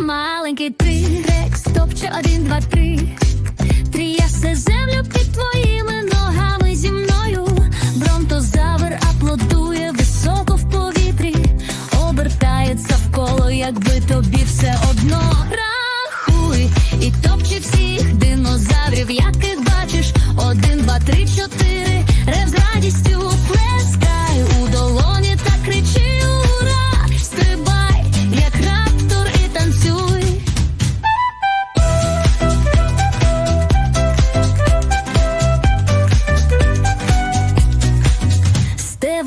Маленький тигрекс, топче один, два, три, трясе землю під твої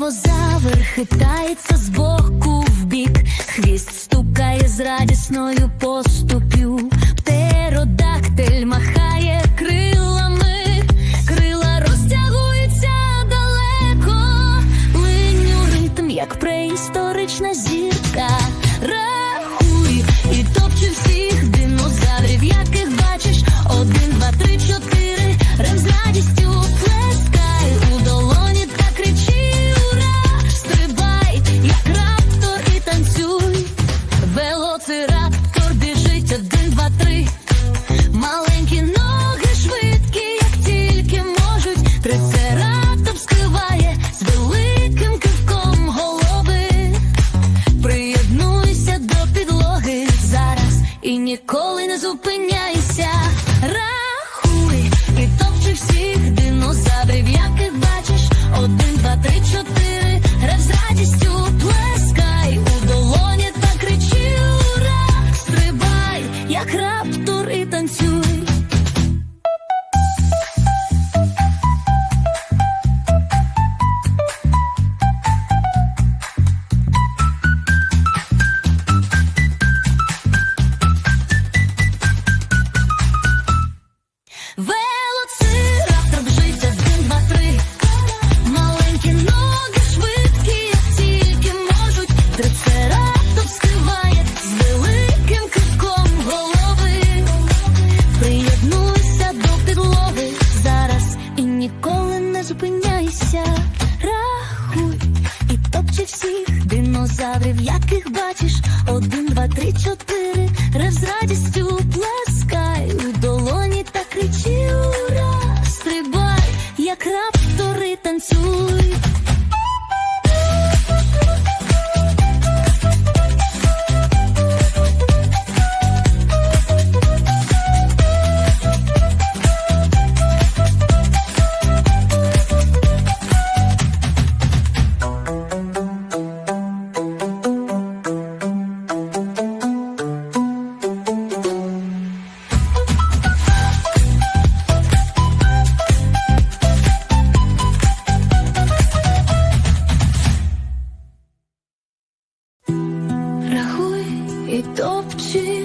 Динозавр хитається з боку в бік, хвіст стукає з радісною поступ'ю, Птеродактиль махає ніколи не зупиняйся, рахуй і топчи всіх динозаврів, яких бачиш, один, два, три, чотири, рев з радістю плескай у долоні та кричи, ура, стрибай, як раптор і танцюй. в яких бачиш один, два, три, чотири, рев з радістю плаче. Don't you?